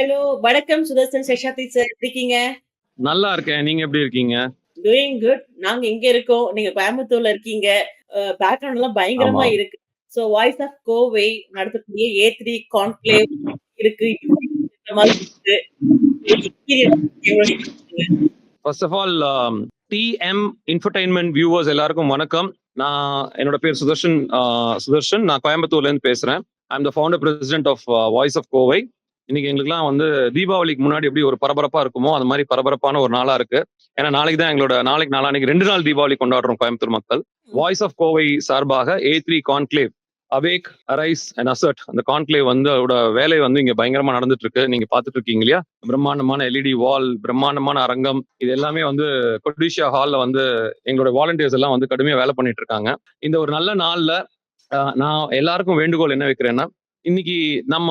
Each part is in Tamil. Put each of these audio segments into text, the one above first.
ஹலோ வணக்கம் சுதர்சன் சேஷாத்ரி சார் எப்படி இருக்கீங்க? நல்லா இருக்கேன். நீங்க எப்படி இருக்கீங்க? டூயிங் குட் நாங்க எங்க இருக்கோம். நீங்க கோயம்புத்தூர்ல இருக்கீங்க. பேக்ரவுண்ட் எல்லாம் பயங்கரமா. இருக்கு. சோ வாய்ஸ் ஆஃப் கோவை நடத்தக்கூடிய ஏ த்ரீ கான்க்ளேவ் இருக்கு? First of all DM infotainment viewers எல்லாருக்கும் வணக்கம். நான் என்னோட பேர் சுதர்ஷன் சுதர்ஷன் நான் கோயம்புத்தூர்ல இருந்து பேசுறேன். I'm the founder president of Voice of Kovai இன்னைக்கு எங்களுக்குலாம் வந்து தீபாவளிக்கு முன்னாடி எப்படி ஒரு பரபரப்பா இருக்குமோ அது மாதிரி பரபரப்பான ஒரு நாளா இருக்கு. ஏன்னா நாளைக்கு தான் எங்களோட நாளைக்கு நாளானைக்கு ரெண்டு நாள் தீபாவளி கொண்டாடுறோம் கோயம்புத்தூர் மக்கள். வாய்ஸ் ஆஃப் கோவை சார்பாக A three conclave awake arise and assert அந்த கான்க்ளேவ் வந்து அதோட வேலை வந்து இங்க பயங்கரமா நடந்துட்டு இருக்கு நீங்க பாத்துட்டு இருக்கீங்க இல்லையா? பிரம்மாண்டமான எல்இடி வால் பிரம்மாண்டமான அரங்கம். இது எல்லாமே வந்து கொடிஷியா ஹால்ல வந்து எங்களோட வாலண்டியர்ஸ் எல்லாம் வந்து கடுமையா வேலை பண்ணிட்டு இருக்காங்க இந்த ஒரு நல்ல நாள்ல நான் எல்லாருக்கும் வேண்டுகோள் என்ன வைக்கிறேன்னா இன்னைக்கு நம்ம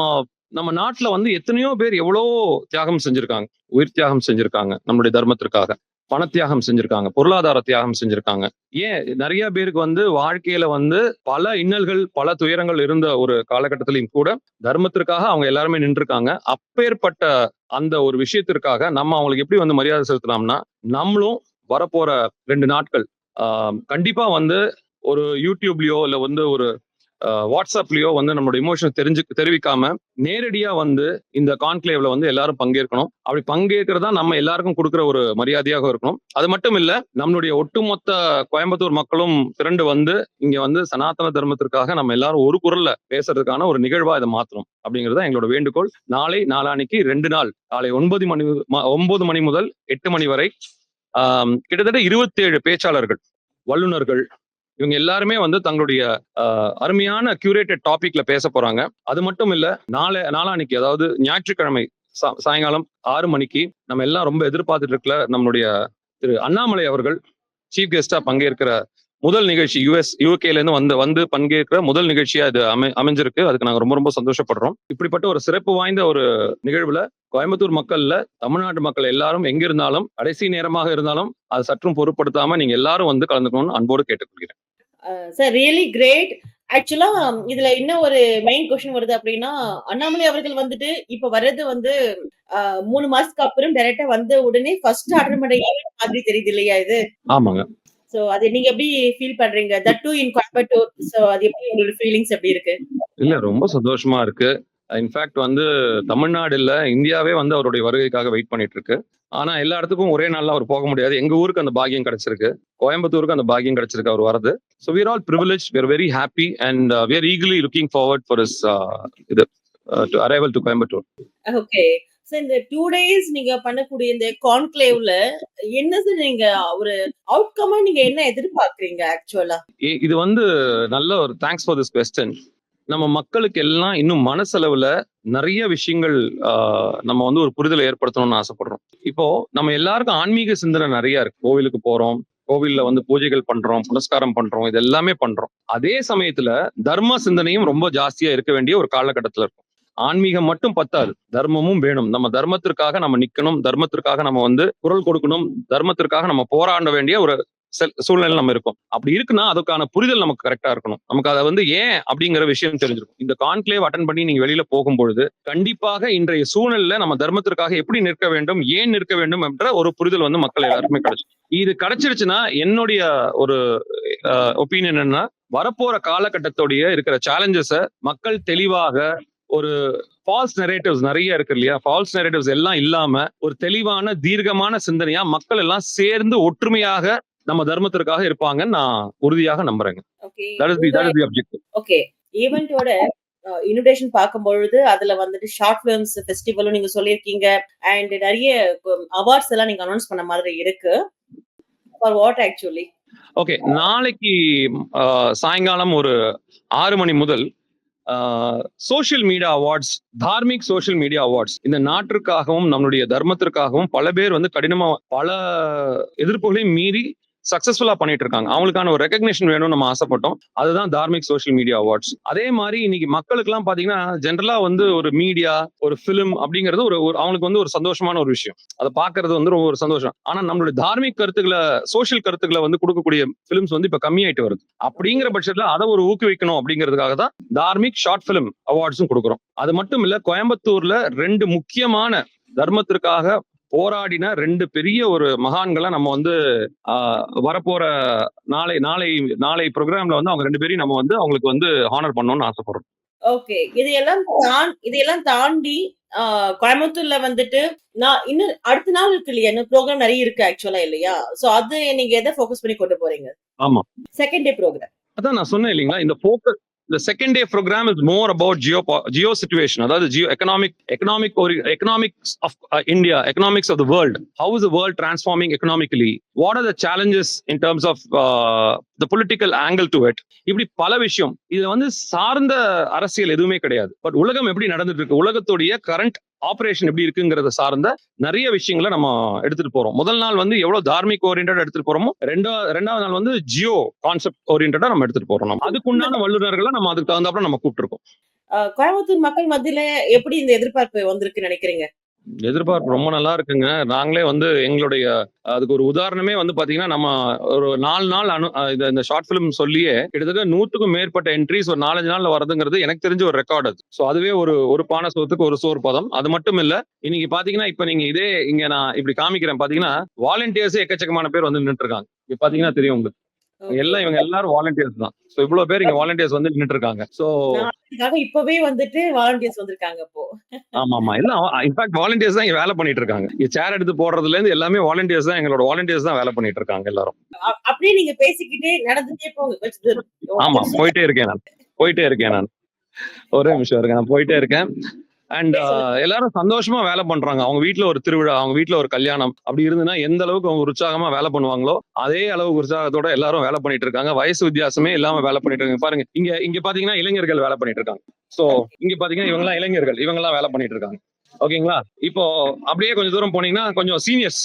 நம்ம நாட்டுல வந்து எத்தனையோ பேர் எவ்வளோ தியாகம் செஞ்சிருக்காங்க. உயிர் தியாகம் செஞ்சிருக்காங்க நம்மளுடைய தர்மத்திற்காக. பண தியாகம் செஞ்சிருக்காங்க. பொருளாதார தியாகம் செஞ்சிருக்காங்க. ஏன்? நிறைய பேருக்கு வந்து வாழ்க்கையில வந்து பல இன்னல்கள் பல துயரங்கள் இருந்த ஒரு காலகட்டத்திலையும் கூட தர்மத்திற்காக அவங்க எல்லாருமே நின்றுருக்காங்க. அப்பேற்பட்ட அந்த ஒரு விஷயத்திற்காக நம்ம அவங்களுக்கு எப்படி வந்து மரியாதை செலுத்தலாம்னா நம்மளும் வரப்போற ரெண்டு நாட்கள் ஆஹ், கண்டிப்பா வந்து ஒரு யூடியூப்லயோ இல்லை வந்து ஒரு வாட்ஸ்அப்லயோ வந்து நம்மளோட இமோஷன் தெரிஞ்சு தெரிவிக்காம நேரடியா வந்து இந்த கான்க்ளேவ்ல வந்து எல்லாரும் பங்கேற்கணும். அப்படி பங்கேற்கிறதா நம்ம எல்லாருக்கும் கொடுக்குற ஒரு மரியாதையாக இருக்கணும். அது மட்டும் இல்ல நம்மளுடைய ஒட்டுமொத்த கோயம்புத்தூர் மக்களும் திரண்டு வந்து இங்க வந்து சனாதன தர்மத்திற்காக நம்ம எல்லாரும் ஒரு குரல்ல பேசுறதுக்கான ஒரு நிகழ்வா இதை மாத்தணும். அப்படிங்கிறது எங்களோட வேண்டுகோள். நாளை நாளானிக்கு ரெண்டு நாள் காலை ஒன்பது மணி ஒன்பது மணி முதல் எட்டு மணி வரை ஆம், கிட்டத்தட்ட இருபத்தேழு பேச்சாளர்கள் வல்லுனர்கள் இவங்க எல்லாருமே வந்து தங்களுடைய அருமையான கியூரேட்டட் டாபிக்ல பேச போறாங்க. அது மட்டும் இல்ல நாளை நாளானிக்கு அதாவது ஞாயிற்றுக்கிழமை சா- சாயங்காலம் ஆறு மணிக்கு நம்ம எல்லாம் ரொம்ப எதிர்பார்த்துட்டு இருக்கல நம்மளுடைய திரு அண்ணாமலை அவர்கள் சீஃப் கெஸ்டா பங்கேற்கிற முதல் நிகழ்ச்சி யூஎஸ் யூகேல இருந்து வந்து வந்து பங்கேற்கிற முதல் நிகழ்ச்சியா இது அமை அமைஞ்சிருக்கு. அதுக்கு நாங்க ரொம்ப ரொம்ப சந்தோஷப்படுறோம். இப்படிப்பட்ட ஒரு சிறப்பு வாய்ந்த ஒரு நிகழ்வுல கோயம்புத்தூர் மக்கள்ல தமிழ்நாட்டு மக்கள் எல்லாரும் எங்க இருந்தாலும் கடைசி நேரமாக இருந்தாலும் அது சற்றும் பொருட்படுத்தாம நீங்க எல்லாரும் வந்து கலந்துக்கணும்னு அன்போடு கேட்டுக்கொள்கிறேன். சார் ரியலி கிரேட் ஆக்சுவலா இதுல இன்னும் ஒரு மெயின் கொஸ்டின் வருது அப்படின்னா அண்ணாமலை அவர்கள் வந்துட்டு இப்ப வர்றது வந்து மூணு மாசத்துக்கு அப்புறம் டைரக்டா வந்த உடனே ஃபர்ஸ்ட் அட்டன் பண்ண மாதிரி தெரியுது இல்லையா இது? ஆமாங்க. சோ அது நீங்க எப்படி ஃபீல் பண்றீங்க? That too in Coimbatore so அது எப்படி உங்களோட ஃபீலிங்ஸ் எப்படி இருக்கு? இல்ல ரொம்ப சந்தோஷமா இருக்கு. இன்ஃபேக்ட் வந்து தமிழ்நாடு இல்ல இந்தியாவே வந்து அவருடைய வருகைக்காக வெயிட் பண்ணிட்டு இருக்கு ஆனா எல்லா இடத்துக்கும் ஒரே நாள்ல அவர் போக முடியாது. எங்க ஊருக்கு அந்த பாக்கியம் கிடைச்சிருக்கு. கோயம்புத்தூருக்கு அந்த பாக்கியம் கிடைச்சிருக்கு அவர் வரது so we're all privilege we're very happy and we're eagerly looking forward for is இது to arrival to Coimbatore okay இந்த டூ டேஸ் நீங்க பண்ணக்கூடிய இந்த கான்க்ளேவ்ல என்னது நீங்க ஒரு அவுட்கமா நீங்க என்ன எதிர்பார்க்கறீங்க ஆக்சுவலா இது வந்து நல்ல ஒரு தேங்க்ஸ் ஃபார் திஸ் கொஸ்டின் நம்ம மக்களுக்கு எல்லாம் இன்னும் மனசளவுல நிறைய விஷயங்கள் ஆஹ், நம்ம வந்து ஒரு புரிதலை ஏற்படுத்தணும்னு ஆசைப்படுறோம். இப்போ நம்ம எல்லாருக்கும் ஆன்மீக சிந்தனை நிறைய இருக்கு. கோவிலுக்கு போறோம் கோவில்ல வந்து பூஜைகள் பண்றோம் புனஸ்காரம் பண்றோம் இது எல்லாமே பண்றோம். அதே சமயத்துல தர்ம சிந்தனையும் ரொம்ப ஜாஸ்தியா இருக்க வேண்டிய ஒரு காலகட்டத்துல இருக்கும். ஆன்மீகம் மட்டும் பத்தாது. தர்மமும் வேணும். நம்ம தர்மத்திற்காக நம்ம நிக்கணும். தர்மத்திற்காக நம்ம வந்து குரல் கொடுக்கணும். தர்மத்திற்காக நம்ம போராட வேண்டிய ஒரு சூழ்நிலை நம்ம இருக்கும். அப்படி இருக்குன்னா அதுக்கான புரிதல் நமக்கு கரெக்டா இருக்கணும். நமக்கு அதை வந்து ஏன் அப்படிங்கிற விஷயம் தெரிஞ்சிருக்கும். இந்த கான்க்ளேவ் அட்டன் பண்ணி நீங்க வெளியில போகும்பொழுது கண்டிப்பாக இன்றைய சூழ்நிலையில நம்ம தர்மத்திற்காக எப்படி நிற்க வேண்டும் ஏன் நிற்க வேண்டும் என்ற ஒரு புரிதல் வந்து மக்கள் எல்லாருக்குமே கிடைக்கும் இது கிடைச்சிருச்சுன்னா என்னுடைய ஒரு ஒப்பீனியன் என்னன்னா வரப்போற காலகட்டத்தோடைய இருக்கிற சேலஞ்சஸ மக்கள் தெளிவாக ஒரு ஃபால்ஸ் நெரேட்டிவ்ஸ் நிறைய இருக்கு இல்லையா? ஃபால்ஸ் நெரேட்டிவ்ஸ் எல்லாம் இல்லாம ஒரு தெளிவான தீர்க்கமான சிந்தனையா மக்கள் எல்லாம் சேர்ந்து ஒற்றுமையாக நம்ம தர்மத்திற்காக இருப்பாங்கன்னு நான் உறுதியாக நம்புறேங்க. ஓகே ஈவெண்டோட இன்விடேஷன் பார்க்கும்பொழுது அதுல வந்துட்டு ஷார்ட் ஃபிலிம்ஸ் ஃபெஸ்டிவலும் நீங்க சொல்லியிருக்கீங்க. அண்ட் நிறைய அவார்ட்ஸ் எல்லாம் நீங்க அனௌன்ஸ் பண்ண மாதிரி இருக்கு. ஃபார் வாட் ஆக்சுவலி ஓகே நாளைக்கு சாயங்காலம் ஒரு ஆறு மணி முதல் social media awards Dharmik social media awards இந்த நாட்டிற்காகவும் நம்மளுடைய தர்மத்திற்காகவும் பல பேர் வந்து கடினமா பல எதிர்ப்புகளையும் மீறி சக்சஸ்ஃபுல்லா பண்ணிட்டு இருக்காங்க அவங்களுக்கான ஒரு ரெகக்னேஷன் வேணும்னு நம்ம ஆசைப்பட்டோம். அதுதான் தார்மிக் சோஷியல் மீடியா அவார்ட்ஸ் அதே மாதிரி இன்னைக்கு மக்களுக்கு எல்லாம் பாத்தீங்கன்னா ஜென்ரலா வந்து ஒரு மீடியா ஒரு பிலிம் அப்படிங்கிறது ஒரு ஒரு- அவங்களுக்கு வந்து ஒரு சந்தோஷமான ஒரு விஷயம். அதை பாக்குறது வந்து ரொம்ப ஒரு சந்தோஷம். ஆனா நம்மளுடைய தார்மிக் கருத்துக்களை சோஷியல் கருத்துக்களை வந்து கொடுக்கக்கூடிய பிலிம்ஸ் வந்து இப்ப கம்மியாயிட்டு வருது. அப்படிங்கிற பட்சத்துல அதை ஒரு ஊக்குவிக்கணும் அப்படிங்கிறதுக்காக தான் தார்மிக் ஷார்ட் பிலிம் அவார்ட்ஸும் கொடுக்குறோம். அது மட்டும் இல்ல கோயம்புத்தூர்ல ரெண்டு முக்கியமான தர்மத்திற்காக போராடின ரெண்டு பெரிய ஒரு மகான்களை நம்ம வந்து வரப்போற நாளை நாளை நாளை ப்ரோக்ராம்ல வந்து அவங்க ரெண்டு பேரையும் நம்ம வந்து அவங்களுக்கு வந்து ஹானர் பண்ணணும்னு ஆசைப்படுறோம். ஓகே. இதையெல்லாம் தான் இதையெல்லாம் தாண்டி கோயம்புத்தூர்ல வந்துட்டு நான் இன்னும் அடுத்த நாள் இருக்கு இல்லையா? இன்னும் ப்ரோக்ராம் நிறைய இருக்கு ஆக்சுவலா இல்லையா? சோ அது நீங்க எதை ஃபோக்கஸ் பண்ணி கொண்டு போறீங்க? ஆமா. செகண்ட் டே ப்ரோக்ராம் அதான் நான் சொன்னேன் இல்லைங்களா? இந்த ஃபோக்கஸ் இந்த second day programme is more about geo geo situation அதாவது ஜியோ எக்கனாமிக் எக்கனாமிக் ஒரு economics of India economics of the world how is the world transforming economically what are the challenges in terms of the political angle to it இப்படி பல விஷயம். இது வந்து சார்ந்த அரசியல் எதுவுமே கிடையாது. பட் உலகம் எப்படி நடந்துட்டு இருக்கு? உலகத்துடைய கரண்ட் ஆபரேஷன் எப்படி இருக்குங்கிறத சார்ந்த நிறைய விஷயங்களை நம்ம எடுத்துட்டு போறோம். முதல் நாள் வந்து எவ்வளவு தார்மிக் ஓரியன்டா எடுத்துட்டு போறோமோ ரெண்டாவது ரெண்டாவது நாள் வந்து ஜியோ கான்செப்ட் ஓரியன்டா நம்ம எடுத்துட்டு போறோம் நம்ம. அதுக்குண்டான வல்லுநர்களை நம்ம அதுக்கு தகுந்தாப்புல நம்ம கூப்பிட்டுருக்கோம். கோயம்புத்தூர் மக்கள் மத்தியில எப்படி இந்த எதிர்பார்ப்பு வந்திருக்கு நினைக்கிறீங்க? எதிர்பார்ப்பு ரொம்ப நல்லா இருக்குங்க. நாங்களே வந்து எங்களுடைய அதுக்கு ஒரு உதாரணமே வந்து பாத்தீங்கன்னா நம்ம ஒரு நாலு நாள் அனு இந்த- ஷார்ட் பிலிம் சொல்லியே கிட்டத்தட்ட நூற்றுக்கும் மேற்பட்ட என்ட்ரிஸ் ஒரு நாலஞ்சு நாள்ல வரதுங்கிறது எனக்கு தெரிஞ்ச ஒரு ரெக்கார்ட் அது. ஸோ அதுவே ஒரு ஒரு பான சோத்துக்கு ஒரு சோறு பதம். அது மட்டும் இல்ல இன்னைக்கு பாத்தீங்கன்னா இப்ப நீங்க இதே இங்க நான் இப்படி காமிக்கிறேன் பாத்தீங்கன்னா வாலண்டியர்ஸ் எக்கச்சக்கமான பேர் வந்து நின்னுட்டு இருக்காங்க. இப்ப பாத்தீங்கன்னா தெரியும் உங்களுக்கு. எல்லாம் இவங்க எல்லாரும் வாலண்டியர்ஸ் தான். ஸோ இவ்வளவு பேர் இங்க வாலண்டியர்ஸ் வந்து நின்னுட்டு இருக்காங்க அதுக்காக இப்பவே வந்துட்டு வாலண்டியர்ஸ் வந்திருக்காங்க அப்போ ஆமா ஆமா எல்லாம் இன்ஃபேக்ட் வாலண்டியர்ஸ் தான் இங்க வேலை பண்ணிட்டு இருக்காங்க இங்க சேர் எடுத்து போடுறதுல இருந்து எல்லாமே வாலண்டியர்ஸ் தான் எங்களோட வாலண்டியர்ஸ் தான் வேலை பண்ணிட்டு இருக்காங்க எல்லாரும் அப்படியே நீங்க பேசிக்கிட்டே நடந்துட்டே போங்க. ஆமா போயிட்டே இருக்கேன் நான். போயிட்டே இருக்கேன் நான். ஒரே நிமிஷம் இருக்கேன் நான் போயிட்டே இருக்கேன். அண்ட் எல்லாரும் சந்தோஷமா வேலை பண்றாங்க. அவங்க வீட்ல ஒரு திருவிழா அவங்க வீட்ல ஒரு கல்யாணம் அப்படி இருந்துன்னா எந்த அளவுக்கு அவங்க உற்சாகமா வேலை பண்ணுவாங்களோ அதே அளவுக்கு உற்சாகத்தோட எல்லாரும் வேலை பண்ணிட்டு இருக்காங்க. வயசு வித்தியாசமே இல்லாம வேலை பண்ணிட்டு இருக்காங்க. பாருங்க இங்க இங்க பாத்தீங்கன்னா இளைஞர்கள் வேலை பண்ணிட்டு இருக்காங்க. சோ இங்க பாத்தீங்கன்னா இவங்க எல்லாம் இளைஞர்கள். இவங்க எல்லாம் வேலை பண்ணிட்டு இருக்காங்க. ஓகேங்களா இப்போ அப்படியே கொஞ்சம் தூரம் போனீங்கன்னா கொஞ்சம் சீனியர்ஸ்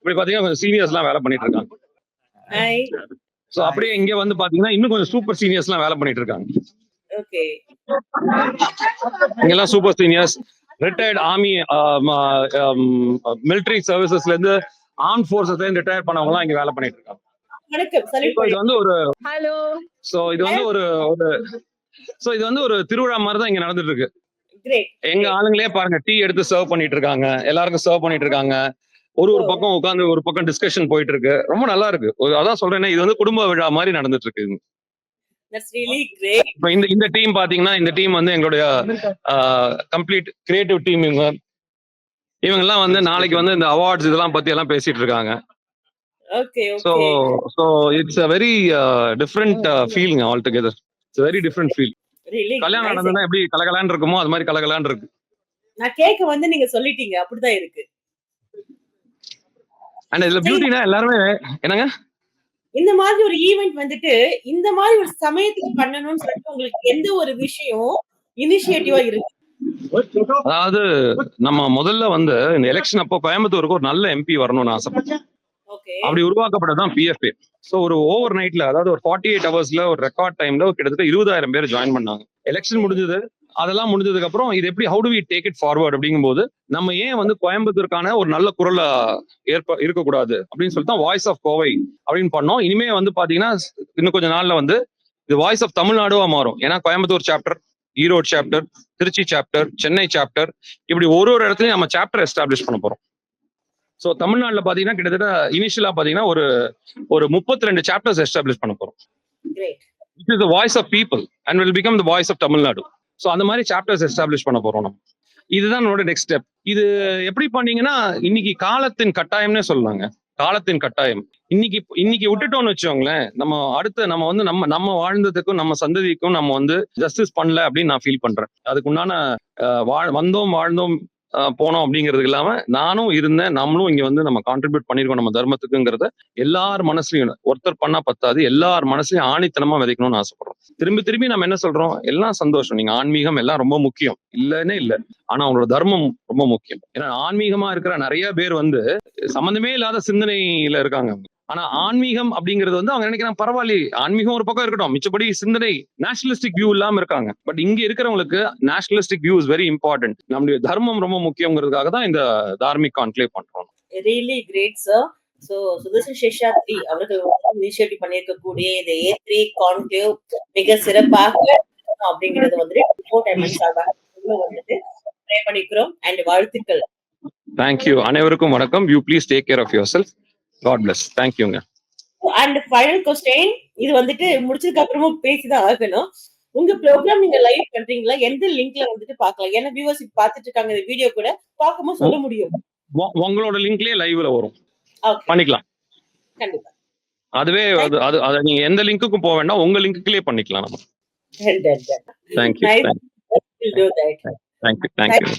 இப்படி பாத்தீங்கன்னா கொஞ்சம் சீனியர்ஸ் எல்லாம் வேலை பண்ணிட்டு இருக்காங்க. சோ அப்படியே இங்க வந்து பாத்தீங்கன்னா இன்னும் கொஞ்சம் சூப்பர் சீனியர்ஸ் எல்லாம் வேலை பண்ணிட்டு இருக்காங்க. ஓகே. இங்கெல்லாம் super seniors retired army military சர்வீசஸ்ல இருந்து ஆர்ம் ஃபோர்ஸஸ்ல இருந்து ரிட்டையர் பண்ணவங்க எல்லாம் இங்க வேலை பண்ணிட்டு இருக்காங்க. வணக்கம். So சல்யூட் இது வந்து ஒரு ஹலோ சோ இது வந்து ஒரு ஒரு சோ இது வந்து ஒரு திருவிழா மாதிரி தான் இங்க நடந்துட்டு இருக்கு. கிரேட் எங்க ஆளுங்களே பாருங்க டீ எடுத்து சர்வ் பண்ணிட்டு இருக்காங்க. எல்லாருக்கும் சர்வ் பண்ணிட்டு இருக்காங்க. ஒரு ஒரு பக்கம் உட்காந்து ஒரு பக்கம் டிஸ்கஷன் போயிட்டு இருக்கு. ரொம்ப நல்லா இருக்கு. அதான் சொல்றேன் இது வந்து குடும்ப விழா மாதிரி நடந்துட்டு இருக்கு தட்ஸ் ரியலி கிரேட் இப்ப இந்த இந்த டீம் பாத்தீங்கன்னா இந்த டீம் வந்து எங்களுடைய கம்ப்ளீட் கிரியேட்டிவ் டீம் இவங்க இவங்க. எல்லாம் வந்து நாளைக்கு வந்து இந்த அவார்ட்ஸ் இதெல்லாம் பத்தி எல்லாம் பேசிட்டு இருக்காங்க. Okay so so it's a very different feeling altogether it's very different feel கல்யாணம் நடந்ததுன்னா எப்படி கலகலான்னு இருக்குமோ அது மாதிரி கலகலான்னு இருக்கு. நான் கேட்க வந்து நீங்க சொல்லிட்டீங்க அப்படிதான் இருக்கு. அண்ட் இதுல பியூட்டினா எல்லாருமே என்னங்க? இந்த மாதிரி ஒரு ஈவென்ட் வந்துட்டு இந்த மாதிரி ஒரு சமயத்துல பண்ணணும்னு சொல்லிட்டு உங்களுக்கு எந்த ஒரு விஷயம் இனிஷியேட்டிவா இருக்கு? அதாவது நம்ம முதல்ல வந்து இந்த எலெக்ஷன் அப்போ கோயம்புத்தூருக்கு ஒரு நல்ல எம்பி வரணும்னு ஆசைப்பட்டேன். அப்படி உருவாக்கப்பட்டதான் பிஎஃப்ஏ ஸோ ஒரு ஓவர் நைட்ல அதாவது ஒரு ஃபார்ட்டி எயிட் ஹவர்ஸ்ல ஒரு ரெக்கார்ட் டைம்ல கிட்டத்தட்ட இருபதாயிரம் பேர் ஜாயின் பண்ணாங்க. எலெக்ஷன் முடிஞ்சது. அதெல்லாம் முடிஞ்சதுக்கு அப்புறம் இது எப்படி how to we take it forward அப்படிங்கும்போது நம்ம ஏன் வந்து கோயம்புத்தூருக்கான ஒரு நல்ல குரலா ஏற்ப இருக்கக்கூடாது அப்படின்னு சொல்லிட்டு தான் வாய்ஸ் ஆஃப் கோவை அப்படின்னு பண்ணோம். இனிமே வந்து பாத்தீங்கன்னா இன்னும் கொஞ்ச நாள்ல வந்து இது வாய்ஸ் ஆஃப் தமிழ்நாடுவா மாறும். ஏன்னா Coimbatore chapter Erode chapter Tiruchi chapter Chennai chapter இப்படி ஒரு ஒரு இடத்துலயும் நம்ம சாப்டர் எஸ்டாப்ளிஷ் பண்ண போறோம். ஸோ தமிழ்நாட்டில் பார்த்தீங்கன்னா கிட்டத்தட்ட இனிஷியலா பார்த்தீங்கன்னா ஒரு ஒரு முப்பத்தி ரெண்டு சாப்டர்ஸ் எஸ்டாப்ளிஷ் பண்ண போறோம் it is the voice of people and will become the voice of Tamil Nadu so அந்த மாதிரி சாப்டர்ஸ் எஸ்டாப்ளிஷ் பண்ண போறோம் நம்ம. இதுதான் என்னோட நெக்ஸ்ட் ஸ்டெப் இது எப்படி பண்ணீங்கன்னா இன்னைக்கு காலத்தின் கட்டாயம்னே சொல்லலாங்க. காலத்தின் கட்டாயம். இன்னைக்கு இன்னைக்கு விட்டுட்டோம்னு வச்சோங்களேன் நம்ம அடுத்த நம்ம வந்து நம்ம நம்ம வாழ்ந்ததுக்கும் நம்ம சந்ததிக்கும் நம்ம வந்து ஜஸ்டிஸ் பண்ணல அப்படின்னு நான் ஃபீல் பண்றேன். அதுக்கு உண்டான வாழ் வந்தோம் வாழ்ந்தோம் போனோம் அப்படிங்கிறது இல்லாம நானும் இருந்தேன் நம்மளும் இங்க வந்து நம்ம கான்ட்ரிபியூட் பண்ணிருக்கோம் நம்ம தர்மத்துக்குங்கிறத எல்லார் மனசுலயும் ஒருத்தர் பண்ணா பத்தாது எல்லார் மனசுலயும் ஆணித்தனமா விதைக்கணும்னு ஆசைப்படுறோம். திரும்பி திரும்பி நம்ம என்ன சொல்றோம்? எல்லாம் சந்தோஷம். நீங்க ஆன்மீகம் எல்லாம் ரொம்ப முக்கியம். இல்லைன்னே இல்ல. ஆனா அவங்களோட தர்மம் ரொம்ப முக்கியம். ஏன்னா ஆன்மீகமா இருக்கிற நிறைய பேர் வந்து சம்மந்தமே இல்லாத சிந்தனையில இருக்காங்க ஆனா ஆன்மீகம் அப்படிங்கிறது வந்து அவங்க நினைக்கிறாங்க பரவாயில்லையே ஆன்மீகம் ஒரு பக்கம் இருக்கட்டும். மிச்சபடி சிந்தனை நேஷனலிஸ்டிக் வியூ இல்லாம இருக்காங்க. பட் இங்க இருக்கிறவங்களுக்கு nationalistic view is very important நம்முடைய தர்மம் ரொம்ப முக்கியங்கிறதுக்காக தான் இந்த தார்மிக் கான்க்ளேவ் பண்றோம். Really great sir so Sudarshan Seshadri அவர்கள் இனிஷியேட்டிவ் பண்ணியிருக்கக்கூடிய இந்த ஏ த்ரீ கான்க்ளேவ் மிக சிறப்பாக அப்படிங்கிறது வந்துட்டு வந்துட்டு ப்ரே பண்ணிக்கிறோம். அண்ட் வாழ்த்துக்கள். தேங்க்யூ அனைவருக்கும் வணக்கம். You please take care of yourself God bless தேங்க்யூங்க அண்ட் ஃபைனல் கொஸ்டின் இது வந்துட்டு முடிச்சதுக்கு அப்புறமா பேசிதான் ஆகணும். உங்க ப்ரோக்ராம் நீங்க லைவ் பண்றீங்களா? எந்த லிங்க்ல வந்துட்டு பார்க்கலாம். ஏன்னா வியூவர்ஸ் இப்ப பாத்துட்டு இருக்காங்க இந்த வீடியோ கூட. பார்க்கும்போது சொல்ல முடியும். உங்களோட லிங்க்லயே லைவ்ல வரும். பண்ணிக்கலாம். கண்டிப்பா. அதுவே அது அது நீங்க எந்த லிங்க்குக்கும் போக வேண்டாம். உங்க லிங்க்குலயே பண்ணிக்கலாம் நம்ம. Thank you that. Thank you thank you